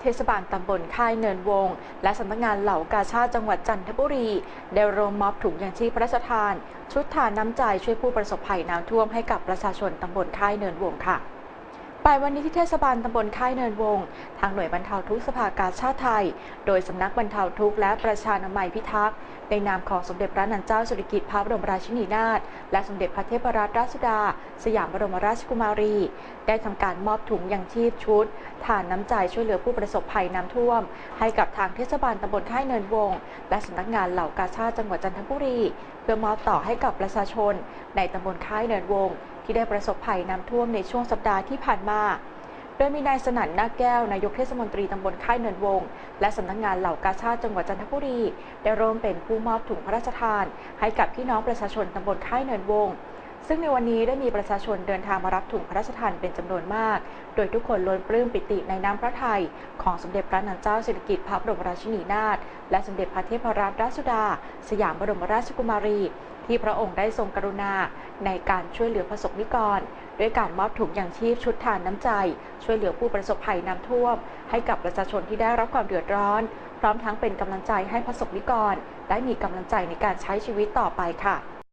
เทศบาลตำบลค่ายเนินวง และสำนักงานเหล่ากาชาติจังหวัดจันทบุรี ได้รวมมอบถุงยางชีพพระราชทาน ชุดทานน้ำใจช่วยผู้ประสบภัยน้ำท่วมให้กับประชาชนตำบลค่ายเนินวงค่ะ บ่ายวันนี้ที่เทศบาลตำบลค่ายเนินวง ทางหน่วยบรรเทาทุกข์สภากาชาติไทย โดยสำนักบรรเทาทุกข์และประชานามัยพิทักษ์ในนามของสมเด็จพระนางเจ้าสุริกิติ์พระบรมราชินีนาถและสมเด็จพระเทพรัตนราชสุดา สยามบรมราชกุมารี ได้ทำการมอบถุงยังชีพชุดทานน้ำใจช่วยเหลือผู้ประสบภัยน้ำท่วม ให้กับทางเทศบาลตำบลค่ายเนินวง และสำนักงานเหล่ากาชาติจังหวัดจันทบุรี เพื่อมอบต่อให้กับประชาชน ในตำบลค่ายเนินวง ที่ได้ประสบภัยน้ำท่วมในช่วงสัปดาห์ที่ผ่านมา โดยมีนายสนั่นนาแก้ว นายกเทศมนตรีตำบลค่ายเนินวง และสำนักงานเหล่ากาชาติจังหวัดจันทบุรี ได้ร่วมเป็นผู้มอบถุงพระราชทาน ให้กับพี่น้องประชาชนตำบลค่ายเนินวง ซึ่งในวันนี้ได้มีประชาชนเดินทางมารับถุงพระราชทานเป็นจำนวนมาก โดยทุกคนล้วนปลื้มปิติในน้ำพระทัยของสมเด็จพระนางเจ้าสิริกิติ์พระบรมราชินีนาถและสมเด็จพระเทพรัตนราชสุดา สยามบรมราชกุมารี ที่พระองค์ได้ทรงกรุณาในการช่วยเหลือประสบนิกร ด้วยการมอบถุงยางชีพชุดทานน้ำใจ ช่วยเหลือผู้ประสบภัยน้ำท่วม ให้กับประชาชนที่ได้รับความเดือดร้อน พร้อมทั้งเป็นกำลังใจให้ประสบนิกร ได้มีกำลังใจในการใช้ชีวิตต่อไปค่ะ